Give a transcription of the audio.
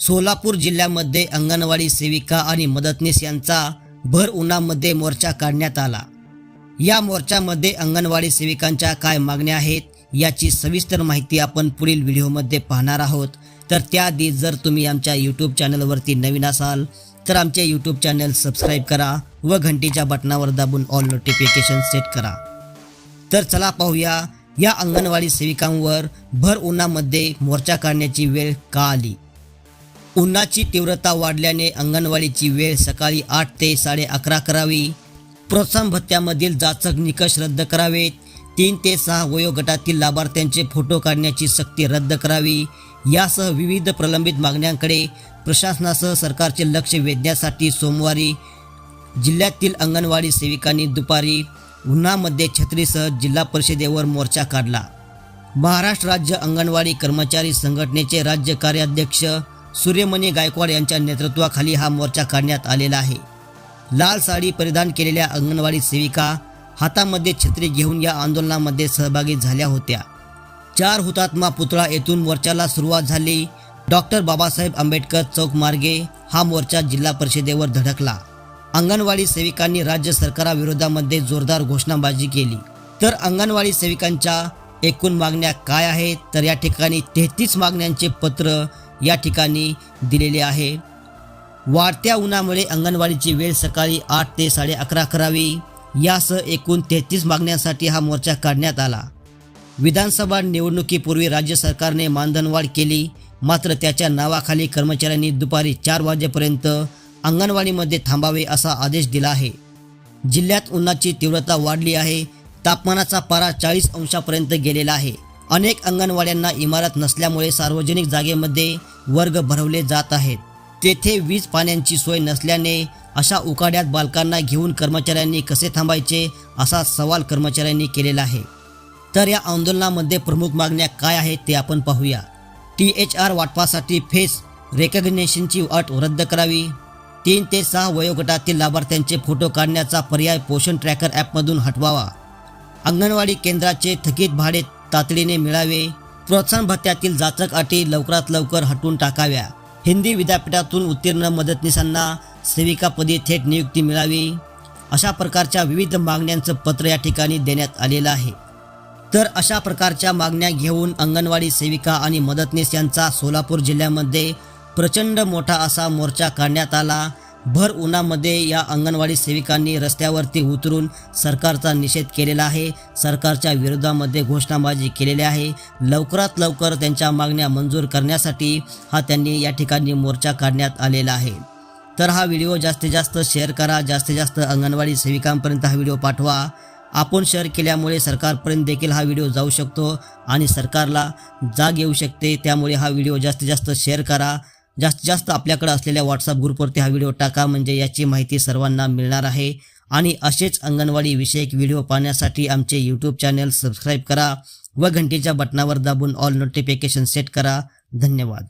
सोलापूर जिल्ह्यामध्ये अंगणवाडी सेविका आणि मदतनीस यांचा भर उन्हामध्ये मोर्चा काढण्यात आला. या मोर्चामध्ये अंगणवाडी सेविकांच्या काय मागण्या आहेत याची सविस्तर माहिती आपण पुढील व्हिडिओमध्ये पाहणार आहोत. तर त्याआधी जर तुम्ही आमच्या यूट्यूब चॅनलवरती नवीन असाल तर आमचे यूट्यूब चॅनल सबस्क्राईब करा व घंटीच्या बटनावर दाबून ऑल नोटिफिकेशन सेट करा. तर चला पाहूया या अंगणवाडी सेविकांवर भर उन्हामध्ये मोर्चा काढण्याची वेळ का आली? उन्हाची तीव्रता वाढल्याने अंगणवाडीची वेळ सकाळी आठ ते साडे अकरा करावी. प्रोत्साहन भत्त्यामधील जाचक निकष रद्द करावेत. तीन ते सहा वयोगटातील लाभार्थ्यांचे फोटो काढण्याची सक्ती रद्द करावी. यासह विविध प्रलंबित मागण्यांकडे प्रशासनासह सरकारचे लक्ष वेधण्यासाठी सोमवारी जिल्ह्यातील अंगणवाडी सेविकांनी दुपारी उन्हामध्ये छत्रीसह जिल्हा परिषदेवर मोर्चा काढला. महाराष्ट्र राज्य अंगणवाडी कर्मचारी संघटनेचे राज्य कार्याध्यक्ष सूर्यमणी गायकवाड यांच्या नेतृत्वाखाली हा मोर्चा काढण्यात आलेला आहे. लाल साडी परिधान केलेल्या अंगणवाडी सेविका हातामध्ये छत्री घेऊन या आंदोलनामध्ये सहभागी झाल्या होत्या. चार हुतात्मा पुतळा येथून मोर्चाला सुरुवात झाली. डॉक्टर बाबासाहेब आंबेडकर चौक मार्गे हा मोर्चा जिल्हा परिषदेवर धडकला. अंगणवाडी सेविकांनी राज्य सरकाराविरोधामध्ये जोरदार घोषणाबाजी केली. तर अंगणवाडी सेविकांच्या एकूण मागण्या काय आहेत? तर या ठिकाणी तेहतीस मागण्यांचे पत्र या ठिकाणी दिलेले आहे. वाढत्या उन्हामुळे अंगणवाडीची वेळ सकाळी आठ ते साडे अकरा करावी. यासह एकूण तेहतीस मागण्यांसाठी हा मोर्चा काढण्यात आला. विधानसभा निवडणुकीपूर्वी राज्य सरकारने मानधनवाढ केली. मात्र त्याच्या नावाखाली कर्मचाऱ्यांनी दुपारी चार वाजेपर्यंत अंगणवाडीमध्ये थांबावे असा आदेश दिला आहे. जिल्ह्यात उन्हाची तीव्रता वाढली आहे. तापमानाचा पारा चाळीस अंशापर्यंत गेलेला आहे. अनेक अंगणवाड्यांना इमारत नसल्यामुळे सार्वजनिक जागेमध्ये वर्ग भरवले जात आहेत. तेथे वीज पाण्याची सोय नसल्याने अशा उकाड्यात बालकांना घेऊन कर्मचाऱ्यांनी कसे थांबायचे असा सवाल कर्मचाऱ्यांनी केलेला आहे. तर या आंदोलनामध्ये प्रमुख मागण्या काय आहेत ते आपण पाहूया. टी एच आर वाटपासाठी फेस रेकग्नेशनची अट रद्द करावी. तीन ते सहा वयोगटातील लाभार्थ्यांचे फोटो काढण्याचा पर्याय पोषण ट्रॅकर ॲपमधून हटवावा. अंगणवाडी केंद्राचे थकीत भाडे तातडीने मिळावे. प्रोत्साहन भत्त्यातील जाचक अटी लवकरात लवकर हटवून टाकाव्या. हिंदी विद्यापीठातून उत्तीर्ण मदतनीसांना सेविकापदी थेट नियुक्ती मिळावी. अशा प्रकारच्या विविध मागण्यांचं पत्र या ठिकाणी देण्यात आलेलं आहे. तर अशा प्रकारच्या मागण्या घेऊन अंगणवाडी सेविका आणि मदतनीस यांचा सोलापूर जिल्ह्यामध्ये प्रचंड मोठा असा मोर्चा काढण्यात आला. भर उन्हामध्ये या अंगणवाडी सेविकांनी रस्त्यावरती उतरून सरकारचा निषेध केलेला आहे. सरकारच्या विरोधामध्ये घोषणाबाजी केलेली आहे. लवकरात लवकर त्यांच्या मागण्या मंजूर करण्यासाठी हा त्यांनी या ठिकाणी मोर्चा काढण्यात आलेला आहे. तर हा व्हिडिओ जास्तीत जास्त शेअर करा. जास्तीत जास्त अंगणवाडी सेविकांपर्यंत हा व्हिडिओ पाठवा. आपण शेअर केल्यामुळे सरकारपर्यंत देखील हा व्हिडिओ जाऊ शकतो आणि सरकारला जाग येऊ शकते. त्यामुळे हा व्हिडिओ जास्तीत जास्त शेअर करा. जास्तीत जास्त आपल्याकडे असलेल्या व्हॉट्सअप ग्रुपवरती हा व्हिडिओ टाका म्हणजे याची माहिती सर्वांना मिळणार आहे. आणि असेच अंगणवाडी विषयक व्हिडिओ पाहण्यासाठी आमचे यूट्यूब चॅनल सबस्क्राईब करा व घंटेच्या बटनावर दाबून ऑल नोटिफिकेशन सेट करा. धन्यवाद.